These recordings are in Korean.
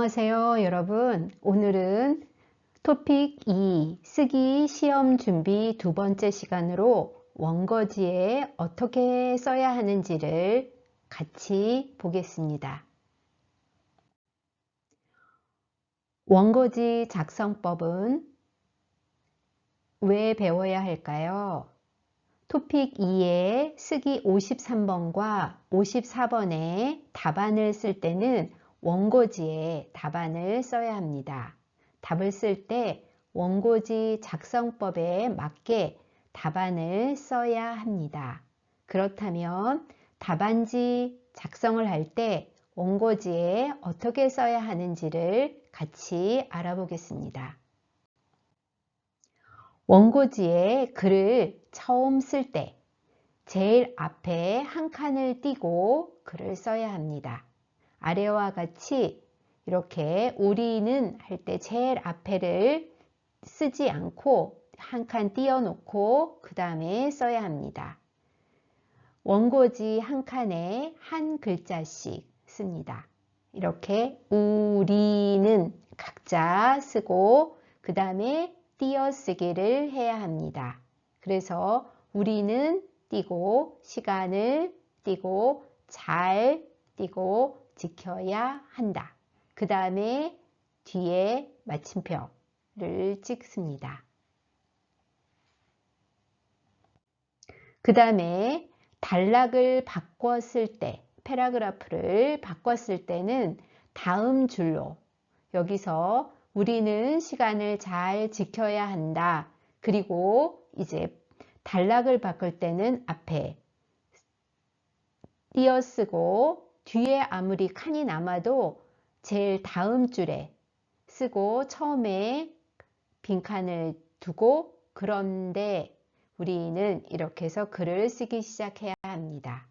안녕하세요 여러분 오늘은 토픽 2 쓰기 시험 준비 두 번째 시간으로 원거지에 어떻게 써야 하는지를 같이 보겠습니다 원거지 작성법은 왜 배워야 할까요? 토픽 2에 쓰기 53번과 54번에 답안을 쓸 때는 원고지에 답안을 써야 합니다. 답을 쓸 때 원고지 작성법에 맞게 답안을 써야 합니다. 그렇다면 답안지 작성을 할 때 원고지에 어떻게 써야 하는지를 같이 알아보겠습니다. 원고지에 글을 처음 쓸 때 제일 앞에 한 칸을 띄고 글을 써야 합니다. 아래와 같이 이렇게 우리는 할 때 제일 앞에를 쓰지 않고 한 칸 띄워놓고 그 다음에 써야 합니다. 원고지 한 칸에 한 글자씩 씁니다. 이렇게 우리는 각자 쓰고 그 다음에 띄어쓰기를 해야 합니다. 그래서 우리는 띄고 시간을 띄고 잘 띄고 지켜야 한다. 그 다음에 뒤에 마침표를 찍습니다. 그 다음에 단락을 바꿨을 때, 패러그래프를 바꿨을 때는 다음 줄로 여기서 우리는 시간을 잘 지켜야 한다. 그리고 이제 단락을 바꿀 때는 앞에 띄어쓰고 뒤에 아무리 칸이 남아도 제일 다음 줄에 쓰고 처음에 빈칸을 두고 그런데 우리는 이렇게 해서 글을 쓰기 시작해야 합니다.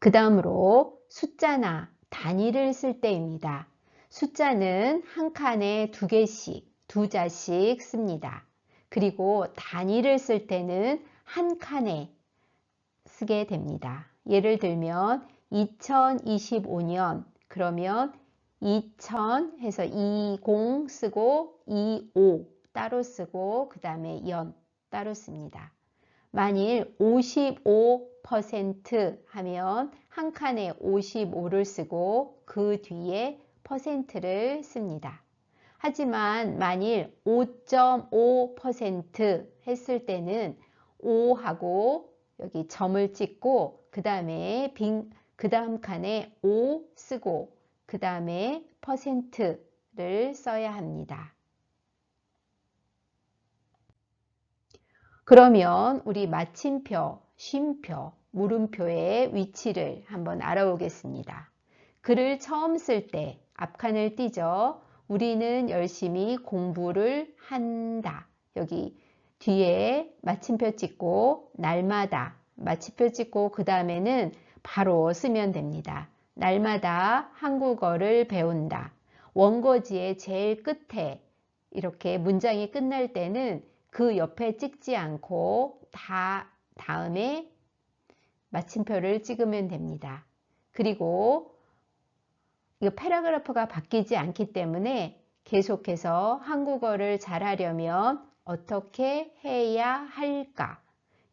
그 다음으로 숫자나 단위를 쓸 때입니다. 숫자는 한 칸에 두 개씩, 두 자씩 씁니다. 그리고 단위를 쓸 때는 한 칸에 쓰게 됩니다. 예를 들면 2025년 그러면 2000 해서 20 쓰고 25 따로 쓰고 그 다음에 연 따로 씁니다. 만일 55% 하면 한 칸에 55를 쓰고 그 뒤에 퍼센트를 씁니다. 하지만 만일 5.5% 했을 때는 5하고 여기 점을 찍고 그 다음에 빈그 다음 칸에 5 쓰고 그 다음에 퍼센트를 써야 합니다. 그러면 우리 마침표, 쉼표, 물음표의 위치를 한번 알아보겠습니다. 글을 처음 쓸 때 앞칸을 띄죠. 우리는 열심히 공부를 한다. 여기 뒤에 마침표 찍고 날마다 마침표 찍고 그 다음에는 바로 쓰면 됩니다. 날마다 한국어를 배운다. 원고지의 제일 끝에 이렇게 문장이 끝날 때는 그 옆에 찍지 않고 다 다음에 마침표를 찍으면 됩니다. 그리고 이 패러그래프가 바뀌지 않기 때문에 계속해서 한국어를 잘하려면 어떻게 해야 할까?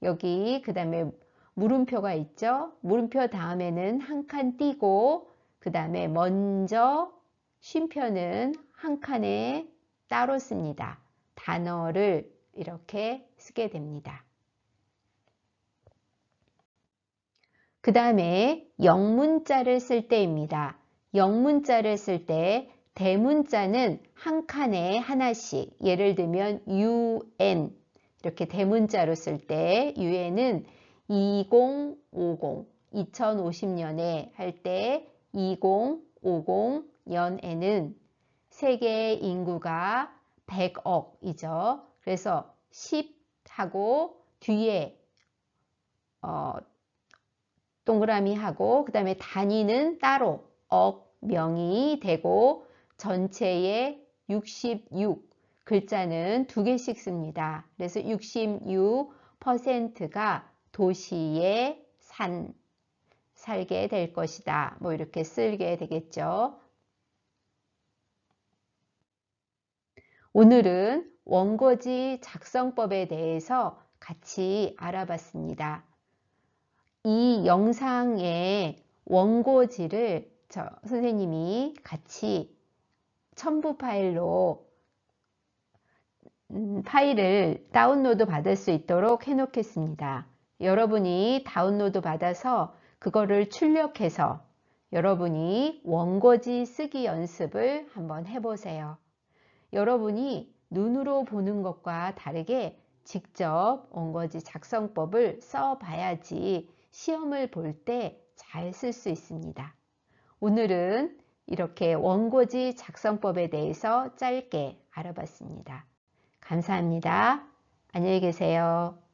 여기 그 다음에 물음표가 있죠. 물음표 다음에는 한 칸 띄고 그 다음에 먼저 쉼표는 한 칸에 따로 씁니다. 단어를 이렇게 쓰게 됩니다. 그 다음에 영문자를 쓸 때입니다. 영문자를 쓸 때 대문자는 한 칸에 하나씩 예를 들면 UN 이렇게 대문자로 쓸 때 UN은 2050 2050년에 할 때 2050년에는 세계 인구가 100억이죠. 그래서 10하고 뒤에 어, 동그라미 하고 그 다음에 단위는 따로 억 명이 되고 전체의 66 글자는 두 개씩 씁니다. 그래서 66%가 도시의 산, 살게 될 것이다. 뭐 이렇게 쓸게 되겠죠. 오늘은 원고지 작성법에 대해서 같이 알아봤습니다. 이 영상의 원고지를 저 선생님이 같이 첨부 파일로 음, 파일을 다운로드 받을 수 있도록 해 놓겠습니다. 여러분이 다운로드 받아서 그거를 출력해서 여러분이 원고지 쓰기 연습을 한번 해보세요. 여러분이 눈으로 보는 것과 다르게 직접 원고지 작성법을 써봐야지 시험을 볼 때 잘 쓸 수 있습니다. 오늘은 이렇게 원고지 작성법에 대해서 짧게 알아봤습니다. 감사합니다. 안녕히 계세요.